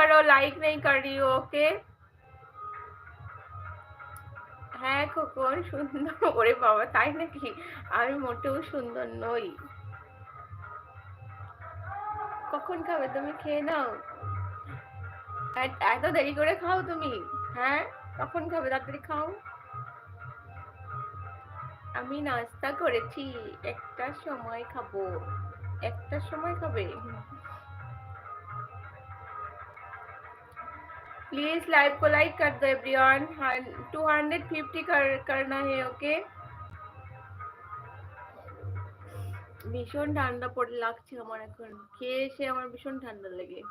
करो लाइक नहीं कर रही हो ओके হ্যাঁ খোকন সুন্দর ওরে বাবা তাই নাকি আমি মোটেও সুন্দর নই কখন খাবে তুমি খেয়ে নাও এত- এত দেরি করে খাও তুমি হ্যাঁ কখন খাবে তাড়াতাড়ি খাও আমি নাস্তা করেছি একটা সময় খাবো একটা সময় খাবে प्लीज लाइव को लाइक कर दो एवरीवन टू हंड्रेड फिफ्टी कर करना है ओके ভীষণ ঠান্ডা পড়ে লাগছে আমার এখন খেয়ে এসে আমার ভীষণ ঠান্ডা লেগে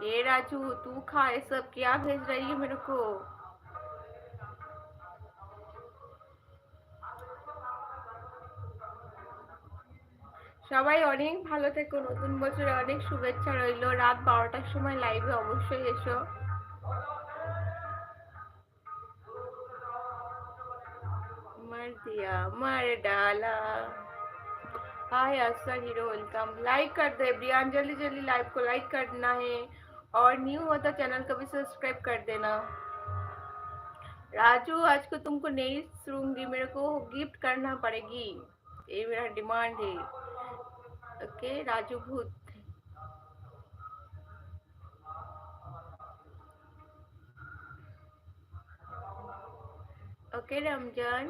ए राजू तू खा ये सब क्या भेज रही है मेरे को সবাই অনেক ভালো থেকো নতুন বছরে অনেক শুভেচ্ছা রইলো রাত বারোটার সময় লাইভে অবশ্যই এসো मर दिया मर डाला हाय असर हीरो वेलकम लाइक कर दो एवरीवन जल्दी जल्दी लाइव को लाइक करना है और न्यू हो तो चैनल को भी सब्सक्राइब कर देना राजू आज को तुमको नहीं सुनूंगी मेरे को गिफ्ट करना पड़ेगी ये मेरा डिमांड है ओके राजू भूत okay, Ramzan.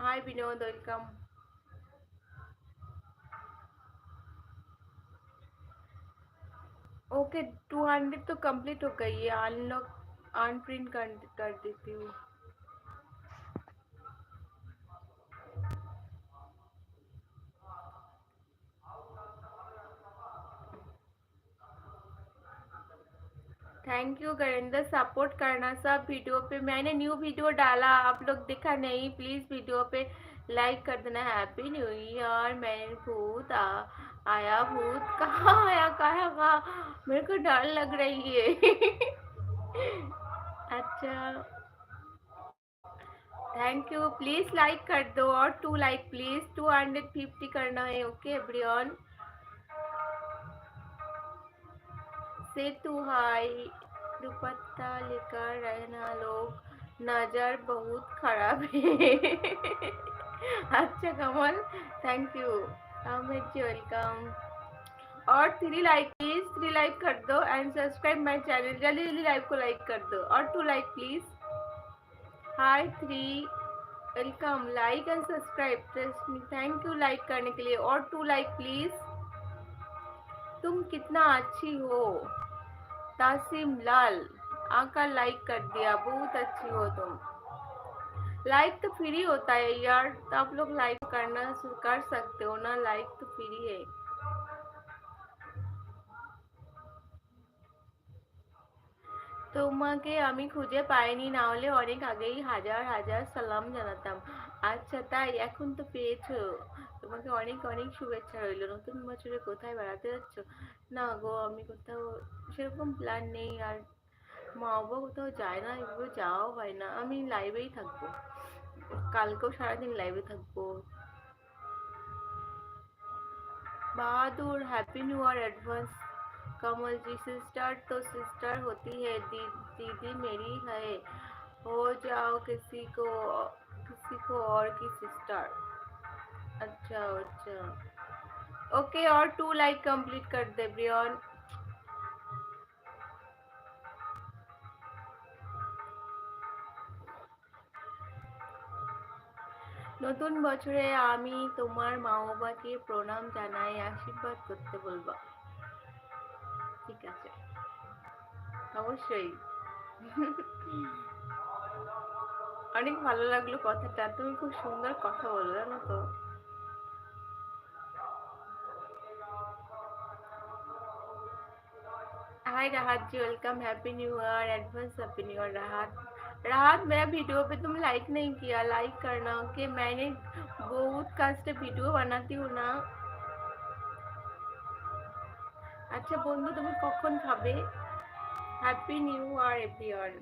Hi Vinod, welcome. Okay two hundred तो कंप्लीट हो गई है। अनलॉक अनप्रिंट कर देती हूँ। थैंक यू गरिंदर सपोर्ट करना सब वीडियो पे। मैंने न्यू वीडियो डाला आप लोग देखा नहीं प्लीज़ वीडियो पे लाइक कर देना। हैप्पी न्यू ईयर मैं भूत आ, आया भूत। कहाँ आया कहाँ कहाँ? मेरे को डर लग रही है। अच्छा। थैंक यू प्लीज़ लाइक कर दो और two like please two hundred fifty करना है ओके एवरीवन से तू हाय दुपट्टा लेकर रहना लोग नज़र बहुत खराब है। अच्छा कमल थैंक यू वेलकम और three like please three like कर दो एंड सब्सक्राइब माय चैनल जल्दी जल्दी लाइव को लाइक कर दो। और two like please hi three welcome like and subscribe thank you like करने के लिए। और टू लाइक प्लीज़ तुम कितना अच्छी हो तासिम लाल आका लाइक कर दिया बहुत अच्छी हो तुम लाइक तो फ्री होता है यार तो आप लोग लाइक करना कर सकते हो ना लाइक तो फ्री है তোমাকে আমি খুঁজে পাইনি না হলে অনেক আগেই হাজার হাজার সালাম জানাতাম আচ্ছা তাই এখন তো পেয়েছো তোমাকে অনেক অনেক শুভেচ্ছা রইলো নতুন বছরে কোথায় বেড়াতে যাচ্ছ না গো আমি কোথাও সেরকম প্ল্যান নেই আর মা বাবা কোথাও যায় না এভাবে যাওয়াও হয় না আমি লাইভেই থাকবো কালকেও সারাদিন লাইভে থাকবো बहादुर happy new year advance Kamal ji sister तो सिस्टर होती है दी, दीदी मेरी है हो जाओ किसी को किसी को और की सिस्टर अच्छा अच्छा ओके और टू लाइक कंप्लीट कर दे ब्रियन নতুন বছরে আমি তোমার মা বাবাকে প্রণাম জানাই আশীর্বাদ করতে বলবা ঠিক আছে অবশ্যই অনেক ভালো লাগলো কথাটা তুমি খুব সুন্দর কথা বলো জানো তো Hi Rahat ji welcome happy new year advance happy new year Rahat. Rahat, मेरा वीडियो पे तुम लाइक नहीं किया लाइक करना कि मैंने बहुत कष्ट वीडियो बनाती हूँ ना। अच्छा बंधु तुम्हें कौन खाबे हैप्पी न्यू ईयर एवरीवन